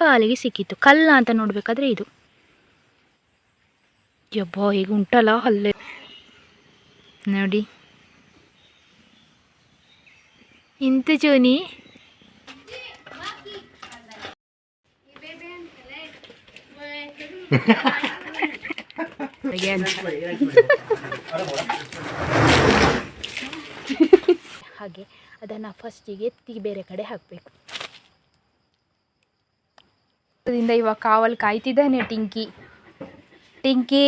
ಕಾಲಿಗೆ ಸಿಕ್ಕಿತ್ತು. ಕಲ್ಲ ಅಂತ ನೋಡಬೇಕಾದ್ರೆ ಇದು. ಯಬ್ಬಾ ಈಗ ಉಂಟಲ್ಲ ಹಲ್ಲೆ. ನೋಡಿ. ಇಂತ ಜೋನಿ ಹಾಗೆ ಅದನ್ನು ಫಸ್ಟಿಗೆ ಎತ್ತಿ ಬೇರೆ ಕಡೆ ಹಾಕಬೇಕು. ಅದರಿಂದ ಇವಾಗ ಕಾವಲ್ ಕಾಯ್ತಿದ್ದಾನೆ Tinki. Tinki.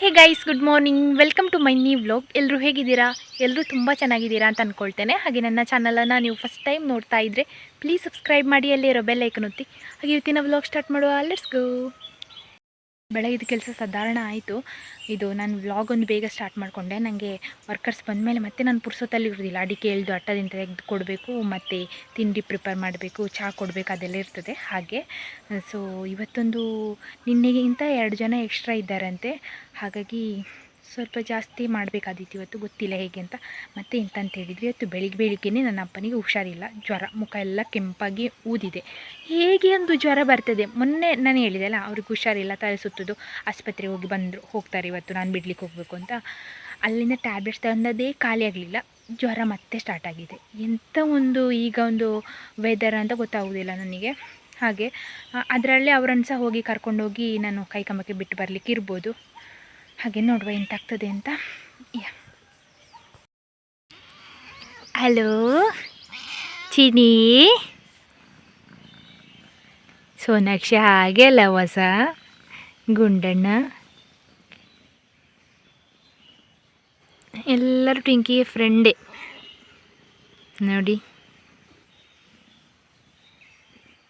Hey guys good morning welcome to my new vlog ಎಲ್ಲರೂ ಹೇಗಿದ್ದೀರಾ? ಎಲ್ಲರೂ ತುಂಬ ಚೆನ್ನಾಗಿದ್ದೀರಾ ಅಂತ ಅಂದ್ಕೊಳ್ತೇನೆ ಹಾಗೆ ನನ್ನ ಚಾನಲನ್ನು ನೀವು ಫಸ್ಟ್ ಟೈಮ್ ನೋಡ್ತಾ ಇದ್ದರೆ ಪ್ಲೀಸ್ ಸಬ್ಸ್ಕ್ರೈಬ್ ಮಾಡಿ, ಅಲ್ಲಿ ಇರೋ ಬೆಲ್ ಐಕನ್ ಒತ್ತಿ. ಹಾಗೆ ಇವತ್ತಿನ ವ್ಲಾಗ್ ಸ್ಟಾರ್ಟ್ ಮಾಡುವ. ಲೆಟ್ಸ್ ಗೋ ಬೆಳಗಿದ ಕೆಲಸ ಸಾಧಾರಣ ಆಯಿತು. ಇದು ನಾನು ವ್ಲಾಗ್ ಒಂದು ಬೇಗ ಸ್ಟಾರ್ಟ್ ಮಾಡಿಕೊಂಡೆ. ನನಗೆ ವರ್ಕರ್ಸ್ ಬಂದ ಮೇಲೆ ಮತ್ತೆ ನಾನು ಪುರ್ಸೊತ್ತಲ್ಲಿ ಇರೋದಿಲ್ಲ. ಅಡಿಕೆ ಎಳ್ದು ಅಟ್ಟದಿಂದ ತೆಗೆದು ಕೊಡಬೇಕು, ಮತ್ತು ತಿಂಡಿ ಪ್ರಿಪೇರ್ ಮಾಡಬೇಕು ಚಹಾ ಕೊಡಬೇಕು, ಅದೆಲ್ಲ ಇರ್ತದೆ. ಹಾಗೆ ಸೊ ಇವತ್ತೊಂದು ನಿನ್ನೆಗಿಂತ ಎರಡು ಜನ ಎಕ್ಸ್ಟ್ರಾ ಇದ್ದಾರಂತೆ. ಹಾಗಾಗಿ ಸ್ವಲ್ಪ ಜಾಸ್ತಿ ಮಾಡಬೇಕಾದಿತ್ತು ಇವತ್ತು, ಗೊತ್ತಿಲ್ಲ ಹೇಗೆ ಅಂತ. ಮತ್ತೆ ಇಂತಂತ ಹೇಳಿದ್ರಿ ಇವತ್ತು ಬೆಳಿಗ್ಗೆ ಬೆಳಿಗ್ಗೆನೇ ನನ್ನ ಅಪ್ಪನಿಗೆ ಹುಷಾರಿಲ್ಲ. ಜ್ವರ, ಮುಖ ಎಲ್ಲ ಕೆಂಪಾಗಿ ಊದಿದೆ. ಹೇಗೆ ಒಂದು ಜ್ವರ ಬರ್ತದೆ? ಮೊನ್ನೆ ನಾನು ಹೇಳಿದೆ ಅಲ್ಲ, ಅವ್ರಿಗೆ ಹುಷಾರಿಲ್ಲ, ತಲೆ ಸುತ್ತೋದು. ಆಸ್ಪತ್ರೆಗೆ ಹೋಗಿ ಬಂದರು, ಹೋಗ್ತಾರೆ ಇವತ್ತು, ನಾನು ಬಿಡ್ಲಿಕ್ಕೆ ಹೋಗಬೇಕು ಅಂತ. ಅಲ್ಲಿಂದ ಟ್ಯಾಬ್ಲೆಟ್ಸ್ ತಂದದೇ ಖಾಲಿ ಆಗಲಿಲ್ಲ. ಜ್ವರ ಮತ್ತೆ ಸ್ಟಾರ್ಟ್ ಆಗಿದೆ. ಎಂಥ ಒಂದು ಈಗ ಒಂದು ವೆದರ್ ಅಂತ ಗೊತ್ತಾಗೋದಿಲ್ಲ ನನಗೆ. ಹಾಗೆ ಅದರಲ್ಲೇ ಅವರನ್ನು ಸಹ ಹೋಗಿ ಕರ್ಕೊಂಡೋಗಿ ನಾನು ಕೈ ಕಂಬಕ್ಕೆ ಬಿಟ್ಟು ಬರಲಿಕ್ಕೆ ಇರ್ಬೋದು. ಹಾಗೆ ನೋಡುವ ಎಂತಾಗ್ತದೆ ಅಂತ. ಯಾ. ಹಲೋ ಚಿನಿ ಸೋನಾಕ್ಷಿ ಹಾಗೆ ಅಲ್ಲ ಹೊಸ ಗುಂಡಣ್ಣ. ಎಲ್ಲರೂ ಟಿಂಕಿಗೆ ಫ್ರೆಂಡೇ. ನೋಡಿ.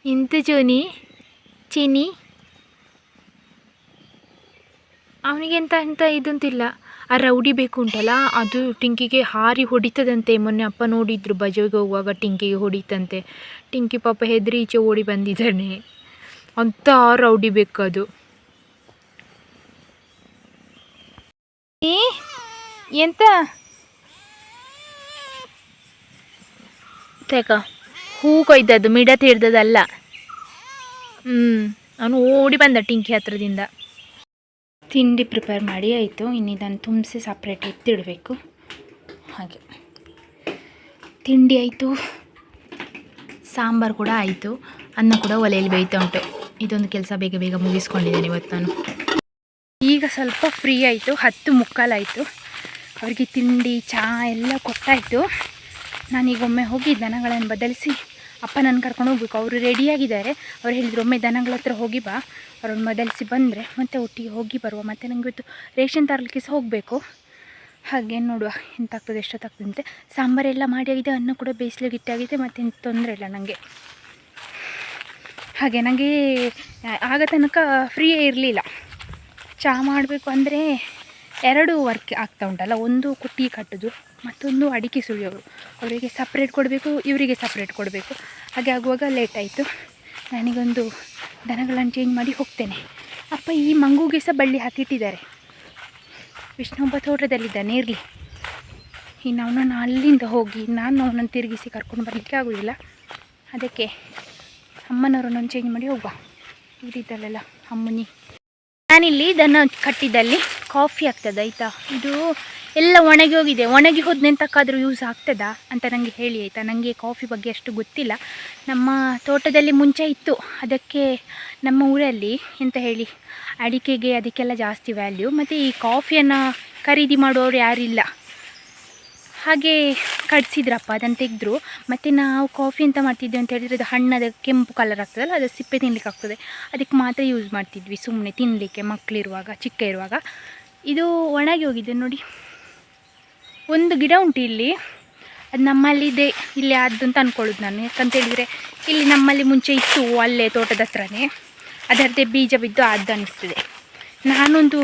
ಇಂತ ಜೋನಿ ಚಿನಿ ಅವನಿಗೆ ಎಂತ ಎಂತ ಇದಂತಿಲ್ಲ. ಆ ರೌಡಿ ಬೇಕು ಉಂಟಲ್ಲ, ಅದು ಟಿಂಕಿಗೆ ಹಾರಿ ಹೊಡಿತದಂತೆ. ಮೊನ್ನೆ ಅಪ್ಪ ನೋಡಿದ್ರು ಬಜೆಗೆ ಹೋಗುವಾಗ ಟಿಂಕಿಗೆ ಹೊಡಿತಂತೆ. ಟಿಂಕಿ ಪಾಪ ಹೆದರಿ ಈಚೆ ಓಡಿ ಬಂದಿದ್ದಾನೆ. ಅಂತ ರೌಡಿ ಬೇಕು ಅದು ಏ, ಎಂತ? ತೇಕ, ಹೂ ಕೊಯ್ದದ್ದು, ಮಿಡ ತೀರ್ದದಲ್ಲ ಹ್ಞೂ ಅವನು ಓಡಿ ಬಂದ ಟಿಂಕಿ ಹತ್ರದಿಂದ. ತಿಂಡಿ ಪ್ರಿಪೇರ್ ಮಾಡಿ ಆಯಿತು. ಇನ್ನು ಇದನ್ನು ತುಂಬಿಸಿ ಸಪ್ರೇಟ್ ಎತ್ತಿಡಬೇಕು ಹಾಗೆ. ತಿಂಡಿ ಆಯಿತು. ಸಾಂಬಾರು ಕೂಡ ಆಯಿತು. ಅನ್ನ ಕೂಡ ಒಲೆಯಲ್ಲಿ ಬೇಯ್ತಾ ಉಂಟು. ಇದೊಂದು ಕೆಲಸ ಬೇಗ ಬೇಗ ಮುಗಿಸ್ಕೊಂಡಿದ್ದೇನೆ ಇವತ್ತು ನಾನು. ಈಗ ಸ್ವಲ್ಪ ಫ್ರೀ ಆಯಿತು. ಹತ್ತು ಮುಕ್ಕಾಲಾಯಿತು ಅವ್ರಿಗೆ ತಿಂಡಿ ಚಹಾ ಎಲ್ಲ ಕೊಟ್ಟಾಯಿತು. ನಾನೀಗೊಮ್ಮೆ ಹೋಗಿ ದನಗಳನ್ನು ಬದಲಿಸಿ ಅಪ್ಪ ನಾನು ಕರ್ಕೊಂಡು ಹೋಗ್ಬೇಕು. ಅವರು ರೆಡಿಯಾಗಿದ್ದಾರೆ ಅವ್ರು ಹೇಳಿದ್ರು, ಒಮ್ಮೆ ದನಗಳ ಹತ್ರ ಹೋಗಿ ಬಾ. ಅವ್ರನ್ನ ಮೊದಲಿಸಿ ಬಂದರೆ ಮತ್ತೆ ಒಟ್ಟಿಗೆ ಹೋಗಿ ಬರುವ. ಮತ್ತು ನನಗೆ ಇವತ್ತು ರೇಷನ್ ತರಲಿಕ್ಕೆ ಸಹ ಹೋಗಬೇಕು. ಹಾಗೆ ನೋಡುವ ಎಂತಾಗ್ತದೆ ಎಷ್ಟೊತ್ತಾಗ್ತದೆ ಅಂತೆ. ಸಾಂಬಾರೆಲ್ಲ ಮಾಡಿ ಆಗಿದೆ. ಅನ್ನ ಕೂಡ ಬೇಯಿಸ್ಲಿಕ್ಕೆ ಇಟ್ಟಾಗಿದೆ ಮತ್ತು ಏನು ತೊಂದರೆ ಇಲ್ಲ ನನಗೆ ಹಾಗೆ ನನಗೆ ಆಗ ತನಕ ಫ್ರೀಯೇ ಇರಲಿಲ್ಲ. ಚಹಾ ಮಾಡಬೇಕು ಅಂದರೆ ಎರಡು ವರ್ಕ್ ಆಗ್ತಾ ಉಂಟಲ್ಲ, ಒಂದು ಕುಟ್ಟಿ ಕಟ್ಟೋದು. ಮತ್ತೊಂದು ಅಡಿಕೆ ಸುಳಿಯೋರು. ಅವರಿಗೆ ಸಪ್ರೇಟ್ ಕೊಡಬೇಕು, ಇವರಿಗೆ ಸಪ್ರೇಟ್ ಕೊಡಬೇಕು. ಹಾಗೆ ಆಗುವಾಗ ಲೇಟಾಯಿತು ನನಗೊಂದು ದನಗಳನ್ನು ಚೇಂಜ್ ಮಾಡಿ ಹೋಗ್ತೇನೆ. ಅಪ್ಪ, ಈ ಮಂಗುಗೆ ಸಹ ಬಳ್ಳಿ ಹಾಕಿಟ್ಟಿದ್ದಾರೆ. ವಿಷ್ಣುಬ್ಬ ತೋಟದಲ್ಲಿದ್ದಾನೆ ಇರಲಿ ಇನ್ನು ಅವನನ್ನು ಅಲ್ಲಿಂದ ಹೋಗಿ ನಾನು ಅವನನ್ನು ತಿರುಗಿಸಿ ಕರ್ಕೊಂಡು ಬರಲಿಕ್ಕೆ ಆಗೋದಿಲ್ಲ. ಅದಕ್ಕೆ ಅಮ್ಮನವರನ್ನು ಚೇಂಜ್ ಮಾಡಿ ಹೋಗುವ. ಇವರಿದ್ದಲ್ಲೆಲ್ಲ ಅಮ್ಮನಿ. ನಾನಿಲ್ಲಿ ದನ ಕಟ್ಟಿದ್ದಲ್ಲಿ ಕಾಫಿ ಆಗ್ತದೆ, ಆಯಿತಾ? ಇದು ಎಲ್ಲ ಒಣಗಿ ಹೋಗಿದೆ. ಒಣಗಿ ಹೋದ್ನೆಂತಕ್ಕಾದರೂ ಯೂಸ್ ಆಗ್ತದಾ? ಅಂತ ನನಗೆ ಹೇಳಿ ಆಯಿತಾ? ನನಗೆ ಕಾಫಿ ಬಗ್ಗೆ ಅಷ್ಟು ಗೊತ್ತಿಲ್ಲ. ನಮ್ಮ ತೋಟದಲ್ಲಿ ಮುಂಚೆ ಇತ್ತು. ಅದಕ್ಕೆ ನಮ್ಮ ಊರಲ್ಲಿ ಎಂತ ಹೇಳಿ, ಅಡಿಕೆಗೆ ಅದಕ್ಕೆಲ್ಲ ಜಾಸ್ತಿ ವ್ಯಾಲ್ಯೂ ಮತ್ತು ಈ ಕಾಫಿಯನ್ನು ಖರೀದಿ ಮಾಡುವವರು ಯಾರಿಲ್ಲ ಹಾಗೆ ಕಡಿಸಿದ್ರಪ್ಪ ಅದನ್ನು ತೆಗೆದ್ರು. ಮತ್ತು ನಾವು ಕಾಫಿ ಅಂತ ಮಾಡ್ತಿದ್ವಿ ಅಂತ ಹೇಳಿದರೆ ಅದು ಹಣ್ಣದ ಕೆಂಪು ಕಲರ್ ಆಗ್ತದಲ್ಲ, ಅದು ಸಿಪ್ಪೆ ತಿನ್ಲಿಕ್ಕೆ ಆಗ್ತದೆ. ಅದಕ್ಕೆ ಮಾತ್ರ ಯೂಸ್ ಮಾಡ್ತಿದ್ವಿ ಸುಮ್ಮನೆ ತಿನ್ನಲಿಕ್ಕೆ ಮಕ್ಕಳಿರುವಾಗ ಚಿಕ್ಕ ಇರುವಾಗ. ಇದು ಒಣಗಿ ಹೋಗಿದೆ ನೋಡಿ. ಒಂದು ಗಿಡ ಉಂಟು ಇಲ್ಲಿ. ಅದು ನಮ್ಮಲ್ಲಿದೆ. ಇಲ್ಲಿ ಆದ್ದು ಅಂತ ಅಂದ್ಕೊಳ್ಳೋದು ನಾನು. ಯಾಕಂತೇಳಿದರೆ ಇಲ್ಲಿ ನಮ್ಮಲ್ಲಿ ಮುಂಚೆ ಇತ್ತು ಅಲ್ಲೇ ತೋಟದ ಹತ್ರನೇ. ಅದರದ್ದೇ ಬೀಜ ಬಿದ್ದು ಆದ್ದು ಅನ್ನಿಸ್ತದೆ ನಾನೊಂದು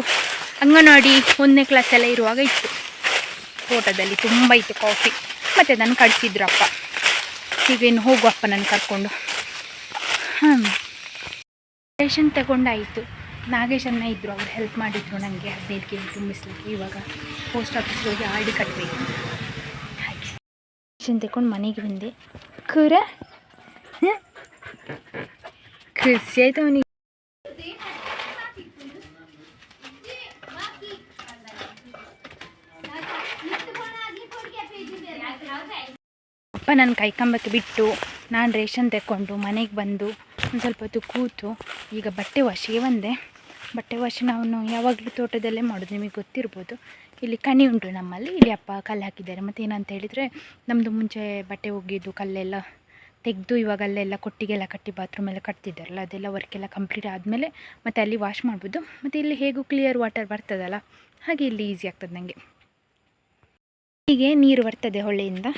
ಅಂಗನವಾಡಿ ಒಂದನೇ ಕ್ಲಾಸೆಲ್ಲ ಇರುವಾಗ ಇತ್ತು. ತೋಟದಲ್ಲಿ ತುಂಬ ಇತ್ತು ಕಾಫಿ ಮತ್ತು ಅದನ್ನು ಕಳಿಸಿದ್ರು ಅಪ್ಪ. ಈಗೇನು ಹೋಗುವಪ್ಪ ನನ್ನ ಕರ್ಕೊಂಡು. ಹಾಂ ರೇಷನ್ ತಗೊಂಡಾಯಿತು. ನಾಗೇಶ್ ಅಣ್ಣ ಇದ್ದರು ಅವ್ರು ಹೆಲ್ಪ್ ಮಾಡಿದ್ರು ನನಗೆ ಹದಿನೈದು ಕೆ ಜಿ ತುಂಬಿಸ್ಲಿಕ್ಕೆ. ಇವಾಗ ಪೋಸ್ಟ್ ಆಫೀಸ್ಗೆ ಹೋಗಿ ಆರ್ ಡಿ ಕಟ್ಟಬೇಕು ಹಾಗೆ ರೇಷನ್ ತಗೊಂಡು ಮನೆಗೆ ಬಂದೆ. ಖುರ? ಖುಷಿ ಆಯ್ತು ಅವನಿಗೆ. ಅಪ್ಪ ನನ್ನ ಕೈಕಂಬಕ್ಕೆ ಬಿಟ್ಟು ನಾನು ರೇಷನ್ ತಗೊಂಡು ಮನೆಗೆ ಬಂದು ಒಂದು ಸ್ವಲ್ಪ ಹೊತ್ತು ಕೂತು, ಈಗ ಬಟ್ಟೆ ವಾಶಿಗೆ ಬಂದೆ. ಬಟ್ಟೆ ವಾಶ್ ನಾವು ಯಾವಾಗಲೂ ತೋಟದಲ್ಲೇ ಮಾಡೋದು, ನಿಮಗೆ ಗೊತ್ತಿರ್ಬೋದು. ಇಲ್ಲಿ ಕಣಿ ಉಂಟು ನಮ್ಮಲ್ಲಿ, ಇಲ್ಲಿ ಅಪ್ಪ ಕಲ್ಲು ಹಾಕಿದ್ದಾರೆ. ಮತ್ತು ಏನಂತ ಹೇಳಿದರೆ ನಮ್ಮದು ಮುಂಚೆ ಬಟ್ಟೆ ಒಗ್ಗಿದ್ದು ಕಲ್ಲೆಲ್ಲ ತೆಗೆದು ಇವಾಗ ಅಲ್ಲೆಲ್ಲ ಕೊಟ್ಟಿಗೆಲ್ಲ ಕಟ್ಟಿ ಬಾತ್ರೂಮ್ ಎಲ್ಲ ಕಟ್ತಿದ್ದಾರಲ್ಲ, ಅದೆಲ್ಲ ವರ್ಕೆಲ್ಲ ಕಂಪ್ಲೀಟ್ ಆದಮೇಲೆ ಮತ್ತು ಅಲ್ಲಿ ವಾಶ್ ಮಾಡ್ಬೋದು. ಮತ್ತು ಇಲ್ಲಿ ಹೇಗೂ ಕ್ಲಿಯರ್ ವಾಟರ್ ಬರ್ತದಲ್ಲ, ಹಾಗೆ ಇಲ್ಲಿ ಈಸಿ ಆಗ್ತದೆ ನನಗೆ ಹೀಗೆ ನೀರು ಬರ್ತದೆ ಹೊಳೆಯಿಂದ.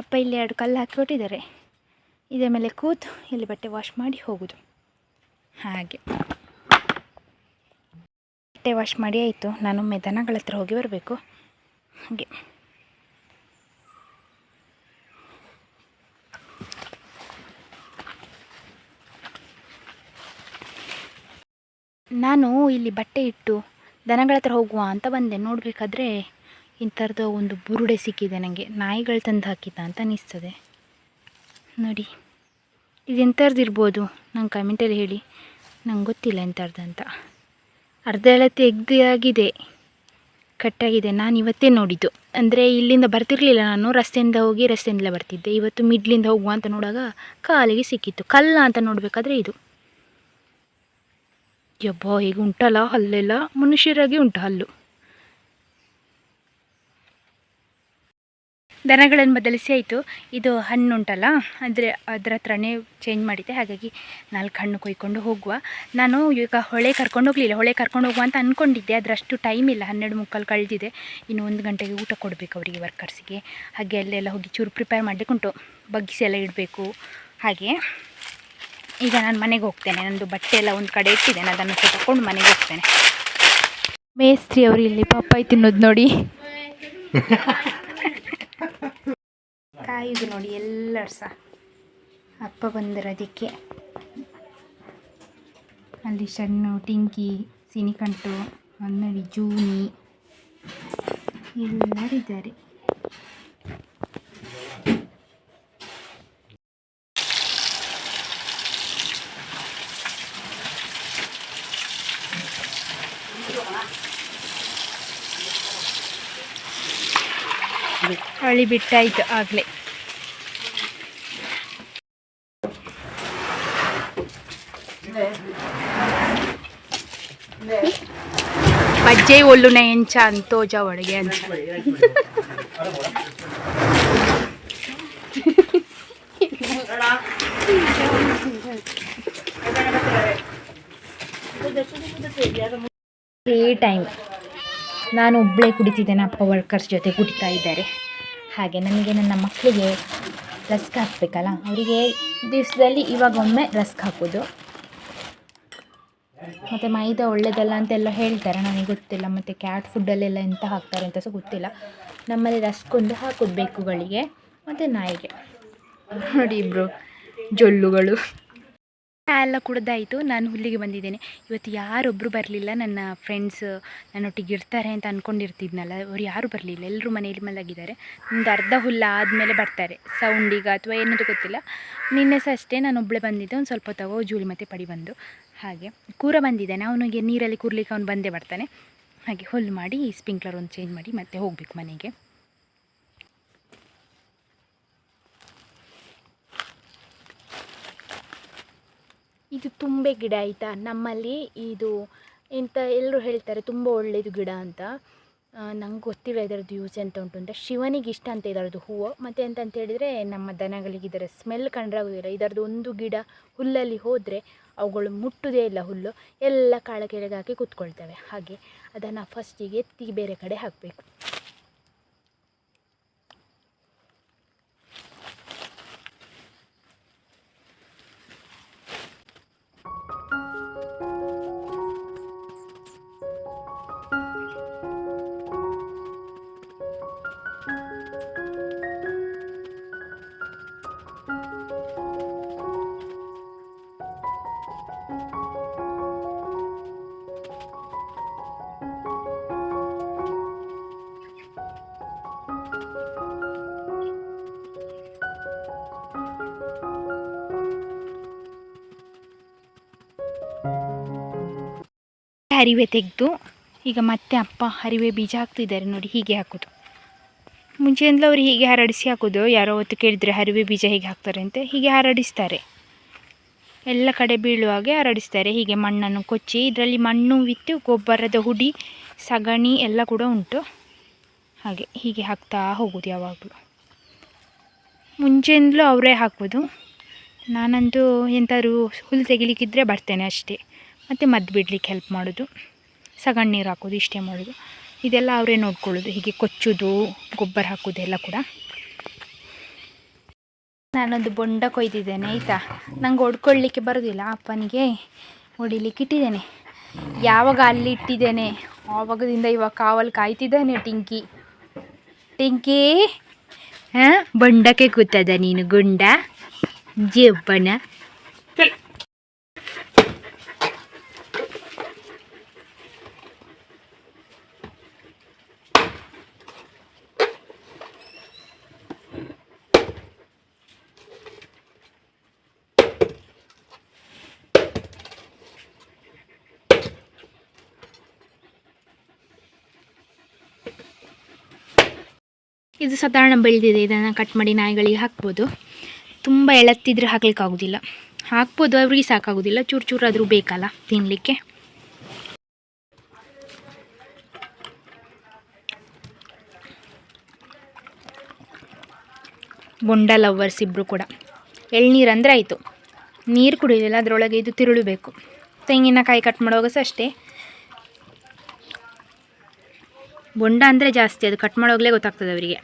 ಅಪ್ಪ ಇಲ್ಲಿ ಎರಡು ಕಲ್ಲು ಹಾಕಿ ಕೊಟ್ಟಿದ್ದಾರೆ. ಇದೇ ಮೇಲೆ ಕೂತು ಇಲ್ಲಿ ಬಟ್ಟೆ ವಾಶ್ ಮಾಡಿ ಹೋಗೋದು. ಹಾಗೆ. ಬಟ್ಟೆ ವಾಶ್ ಮಾಡಿ ಆಯಿತು. ನಾನು ದನಗಳ ಹತ್ರ ಹೋಗಿ ಬರಬೇಕು. ಹಾಗೆ. ನಾನು ಇಲ್ಲಿ ಬಟ್ಟೆ ಇಟ್ಟು ದನಗಳ ಹತ್ರ ಹೋಗುವ ಅಂತ ಬಂದೆ. ನೋಡಬೇಕಾದ್ರೆ ಇಂಥದ್ದು ಒಂದು ಬುರುಡೆ ಸಿಕ್ಕಿದೆ ನನಗೆ ನಾಯಿಗಳು ತಂದು ಹಾಕಿದ್ದ ಅಂತ ಅನ್ನಿಸ್ತದೆ ನೋಡಿ. ಇದು ಎಂಥರ್ದು ಇರ್ಬೋದು? ನಂಗೆ ಕಮೆಂಟಲ್ಲಿ ಹೇಳಿ. ನಂಗೆ ಗೊತ್ತಿಲ್ಲ ಎಂಥರ್ದು ಅಂತ. ಅರ್ಧ ಎಲ್ಲ ತೆಗ್ದು ಆಗಿದೆ ಕಟ್ಟಾಗಿದೆ. ನಾನು ಇವತ್ತೇ ನೋಡಿದ್ದು. ಅಂದರೆ ಇಲ್ಲಿಂದ ಬರ್ತಿರ್ಲಿಲ್ಲ ನಾನು. ರಸ್ತೆಯಿಂದ ಹೋಗಿ ರಸ್ತೆಯಿಂದಲೇ ಬರ್ತಿದ್ದೆ. ಇವತ್ತು ಮಿಡ್ಲಿಂದ ಹೋಗುವ ಅಂತ ನೋಡಾಗ ಕಾಲಿಗೆ ಸಿಕ್ಕಿತ್ತು. ಕಲ್ಲ ಅಂತ ನೋಡಬೇಕಾದ್ರೆ ಇದು. ಯಬ್ಬೋ ಈಗ ಉಂಟಲ್ಲ ಹಲ್ಲೆಲ್ಲ. ಮನುಷ್ಯರಾಗಿ ಉಂಟು ಹಲ್ಲು. ದನಗಳನ್ನು ಬದಲಿಸಿ ಆಯಿತು. ಇದು ಹಣ್ಣು ಉಂಟಲ್ಲ ಅಂದರೆ ಅದರ ಹತ್ರನೇ ಚೇಂಜ್ ಮಾಡಿದ್ದೆ. ಹಾಗಾಗಿ ನಾಲ್ಕು ಹಣ್ಣು ಕೊಯ್ಕೊಂಡು ಹೋಗುವ. ನಾನು ಈಗ ಹೊಳೆ ಕರ್ಕೊಂಡು ಹೋಗಲಿಲ್ಲ. ಹೊಳೆ ಕರ್ಕೊಂಡು ಹೋಗುವ ಅಂತ ಅಂದ್ಕೊಂಡಿದ್ದೆ ಅದರಷ್ಟು ಟೈಮ್ ಇಲ್ಲ. ಹನ್ನೆರಡು ಮುಕ್ಕಾಲು ಕಳೆದಿದೆ. ಇನ್ನು ಒಂದು ಗಂಟೆಗೆ ಊಟ ಕೊಡಬೇಕು ಅವರಿಗೆ ವರ್ಕರ್ಸಿಗೆ ಹಾಗೆ ಅಲ್ಲೆಲ್ಲ ಹೋಗಿ ಚೂರು ಪ್ರಿಪೇರ್ ಮಾಡಲಿಕ್ಕೆ ಉಂಟು. ಬಗ್ಗಿಸಿ ಎಲ್ಲ ಇಡಬೇಕು. ಹಾಗೆ ಈಗ ನಾನು ಮನೆಗೆ ಹೋಗ್ತೇನೆ. ನನ್ನದು ಬಟ್ಟೆ ಎಲ್ಲ ಒಂದು ಕಡೆ ಇಟ್ಟಿದ್ದೇನೆ. ಅದನ್ನು ತಗೊಂಡು ಮನೆಗೆ ಹೋಗ್ತೇನೆ. ಮೇಸ್ತ್ರಿ ಅವರು ಇಲ್ಲಿ ಪಪ್ಪಾಯಿ ತಿನ್ನೋದು ನೋಡಿ. ಕಾಯುದು ನೋಡಿ ಎಲ್ಲರೂ ಸಹ. ಅಪ್ಪ ಬಂದಿರೋದಕ್ಕೆ. ಅಲ್ಲಿ ಸಣ್ಣ ಟಿಂಕಿ ಸಿನಿಕಂಟು ಅನ್ನಡಿ ಜೂನಿ ಎಲ್ಲರಿದ್ದಾರೆ. ಹಳಿ ಬಿಟ್ಟಾಯ್ತು ಆಗಲೇ. ಮಜ್ಜೆ ಒಲ್ಲುನ ಎಂಚ ಅಂತೋಜ ಒಳಗೆ ಅಂಚ ಫ್ರೀ ಟೈಮ್ ನಾನು ಒಬ್ಬಳೇ ಕುಡಿತಿದ್ದೇನೆ, ಅಪ್ಪ ವರ್ಕರ್ಸ್ ಜೊತೆ ಕುಡಿತಾ ಇದ್ದಾರೆ. ಹಾಗೆ ನನಗೆ ನನ್ನ ಮಕ್ಕಳಿಗೆ ರಸ್ಕ್ ಹಾಕಬೇಕಲ್ಲ, ಅವರಿಗೆ ದಿವಸದಲ್ಲಿ ಇವಾಗೊಮ್ಮೆ ರಸ್ಕ್ ಹಾಕೋದು. ಮತ್ತು ಮೈದಾ ಒಳ್ಳೆಯದಲ್ಲ ಅಂತೆಲ್ಲ ಹೇಳ್ತಾರೆ, ನನಗೆ ಗೊತ್ತಿಲ್ಲ, ಮತ್ತು ಕ್ಯಾಟ್ ಫುಡ್ಡಲ್ಲೆಲ್ಲ ಎಂತ ಹಾಕ್ತಾರೆ ಅಂತ ಸಹ ಗೊತ್ತಿಲ್ಲ. ನಮ್ಮಲ್ಲಿ ರಸ್ಕ್ ಒಂದು ಹಾಕೋದು ಬೇಕುಗಳಿಗೆ ಮತ್ತು ನಾಯಿಗೆ. ನೋಡಿ ಇಬ್ಬರು ಜೊಳ್ಳುಗಳು ಎಲ್ಲ ಕುಡ್ದಾಯಿತು. ನಾನು ಹುಲ್ಲಿಗೆ ಬಂದಿದ್ದೇನೆ. ಇವತ್ತು ಯಾರೊಬ್ಬರು ಬರಲಿಲ್ಲ. ನನ್ನ ಫ್ರೆಂಡ್ಸ್ ನನ್ನೊಟ್ಟಿಗೆ ಇರ್ತಾರೆ ಅಂತ ಅಂದ್ಕೊಂಡಿರ್ತಿದ್ನಲ್ಲ ಅವ್ರು ಯಾರೂ ಬರಲಿಲ್ಲ. ಎಲ್ಲರೂ ಮನೆಯಲ್ಲಿ ಮಲಗಿದ್ದಾರೆ. ಒಂದು ಅರ್ಧ ಹುಲ್ಲು ಆದಮೇಲೆ ಬರ್ತಾರೆ. ಸೌಂಡಿಗೆ ಅಥವಾ ಏನದು ಗೊತ್ತಿಲ್ಲ. ನಿನ್ನೆ ಸಹ ಅಷ್ಟೇ ನಾನು ಒಬ್ಬಳೇ ಬಂದಿದ್ದೆ. ಒಂದು ಸ್ವಲ್ಪ ತಗೋ ಜೂಲಿ ಮತ್ತು ಪಡಿ ಬಂದು. ಹಾಗೆ ಕೂರ ಬಂದಿದ್ದಾನೆ. ಅವನಿಗೆ ನೀರಲ್ಲಿ ಕೂರ್ಲಿಕ್ಕೆ ಅವ್ನು ಬಂದೇ ಬರ್ತಾನೆ. ಹಾಗೆ ಹುಲ್ಲು ಮಾಡಿ ಸ್ಪ್ರಿಂಕ್ಲರ್ ಒಂದು ಚೇಂಜ್ ಮಾಡಿ ಮತ್ತೆ ಹೋಗಬೇಕು ಮನೆಗೆ. ಇದು ತುಂಬೆ ಗಿಡ ಆಯಿತಾ? ನಮ್ಮಲ್ಲಿ ಇದು ಇಂಥ ಎಲ್ಲರೂ ಹೇಳ್ತಾರೆ, ತುಂಬ ಒಳ್ಳೆಯದು ಗಿಡ ಅಂತ. ನಂಗೆ ಗೊತ್ತಿಲ್ಲ ಇದರದ್ದು ಯೂಸ್ ಎಂತ ಉಂಟು ಅಂತ. ಶಿವನಿಗೆ ಇಷ್ಟ ಅಂತ ಇದರದ್ದು ಹೂವು. ಮತ್ತು ಎಂತ ಹೇಳಿದರೆ, ನಮ್ಮ ದನಗಳಿಗೆ ಇದರ ಸ್ಮೆಲ್ ಕಂಡ್ರೆ ಆಗೋದಿಲ್ಲ. ಇದರದ್ದು ಒಂದು ಗಿಡ ಹುಲ್ಲಲ್ಲಿ ಹೋದರೆ ಅವುಗಳು ಮುಟ್ಟುವುದೇ ಇಲ್ಲ ಹುಲ್ಲು. ಎಲ್ಲ ಕಾಳ ಕೆಳಗೆ ಹಾಕಿ ಕೂತ್ಕೊಳ್ತವೆ. ಹಾಗೆ ಅದನ್ನು ಫಸ್ಟಿಗೆ ಎತ್ತಿ ಬೇರೆ ಕಡೆ ಹಾಕಬೇಕು. ಹರಿವೆ ತೆಗೆದು ಈಗ ಮತ್ತೆ ಅಪ್ಪ ಹರಿವೆ ಬೀಜ ಹಾಕ್ತಿದ್ದಾರೆ ನೋಡಿ, ಹೀಗೆ ಹಾಕೋದು. ಮುಂಚೆಯಿಂದಲೂ ಅವರು ಹೀಗೆ ಹರಡಿಸಿ ಹಾಕೋದು. ಯಾರೋ ಹೊತ್ತು ಕೇಳಿದರೆ ಹರಿವೆ ಬೀಜ ಹೀಗೆ ಹಾಕ್ತಾರೆ ಅಂತ ಹೀಗೆ ಹರಡಿಸ್ತಾರೆ. ಎಲ್ಲ ಕಡೆ ಬೀಳುವಾಗೆ ಹರಡಿಸ್ತಾರೆ. ಹೀಗೆ ಮಣ್ಣನ್ನು ಕೊಚ್ಚಿ, ಇದರಲ್ಲಿ ಮಣ್ಣು ವಿತ್ತು, ಗೊಬ್ಬರದ ಹುಡಿ, ಸಗಣಿ ಎಲ್ಲ ಕೂಡ ಉಂಟು. ಹಾಗೆ ಹೀಗೆ ಹಾಕ್ತಾ ಹೋಗೋದು ಯಾವಾಗಲೂ. ಮುಂಚೆಯಿಂದಲೂ ಅವರೇ ಹಾಕೋದು. ನಾನಂತೂ ಎಂಥಾದ್ರು ಹುಲ್ಲು ತೆಗಿಲಿಕ್ಕಿದ್ರೆ ಬರ್ತೇನೆ ಅಷ್ಟೇ. ಮತ್ತು ಮದ್ದು ಬಿಡ್ಲಿಕ್ಕೆ ಹೆಲ್ಪ್ ಮಾಡೋದು. ಸಗಣಿ ನೀರು ಹಾಕೋದು, ಇಷ್ಟೇ ಮಾಡೋದು. ಇದೆಲ್ಲ ಅವರೇ ನೋಡ್ಕೊಳ್ಳೋದು. ಹೀಗೆ ಕೊಚ್ಚೋದು, ಗೊಬ್ಬರ ಹಾಕೋದು ಎಲ್ಲ ಕೂಡ. ನಾನೊಂದು ಬೊಂಡ ಕೊಯ್ದಿದ್ದೇನೆ, ಆಯಿತಾ? ನಂಗೆ ಹೊಡ್ಕೊಳ್ಳಿಕ್ಕೆ ಬರೋದಿಲ್ಲ. ಅಪ್ಪನಿಗೆ ಹೊಡಿಲಿಕ್ಕೆ ಇಟ್ಟಿದ್ದೇನೆ. ಯಾವಾಗ ಅಲ್ಲಿ ಇಟ್ಟಿದ್ದೇನೆ? ಆವಾಗದಿಂದ ಇವಾಗ ಕಾವಲ್ ಕಾಯ್ತಿದ್ದಾನೆ ಟಿಂಕಿ. ಟಿಂಕಿ! ಹಾಂ? ಬೊಂಡಕ್ಕೆ ಕೂತದ ನೀನು, ಗುಂಡ? ಜಬ್ಬನ ಇದು ಸಾಧಾರಣ ಬೆಳೆದಿದೆ. ಇದನ್ನು ಕಟ್ ಮಾಡಿ ನಾಯಿಗಳಿಗೆ ಹಾಕ್ಬೋದು. ತುಂಬ ಎಳತ್ತಿದ್ರೆ ಹಾಕ್ಲಿಕ್ಕೆ ಆಗೋದಿಲ್ಲ ಹಾಕ್ಬೋದು, ಅವ್ರಿಗೆ ಸಾಕಾಗೋದಿಲ್ಲ. ಚೂರು ಚೂರು ಆದರೂ ಬೇಕಲ್ಲ ತಿನ್ನಲಿಕ್ಕೆ ಬೊಂಡ ಲವ್ವರ್ಸ್ ಇಬ್ಬರು ಕೂಡ. ಎಳ್ನೀರು ಅಂದರೆ ಆಯಿತು. ನೀರು ಕುಡಿಯಲಿಲ್ಲ ಅದರೊಳಗೆ ಇದು ತಿರುಳಬೇಕು. ತೆಂಗಿನಕಾಯಿ ಕಟ್ ಮಾಡುವಾಗ ಸಹ ಅಷ್ಟೇ. ಬೊಂಡ ಅಂದರೆ ಜಾಸ್ತಿ, ಅದು ಕಟ್ ಮಾಡೋಗಲೇ ಗೊತ್ತಾಗ್ತದೆ ಅವರಿಗೆ.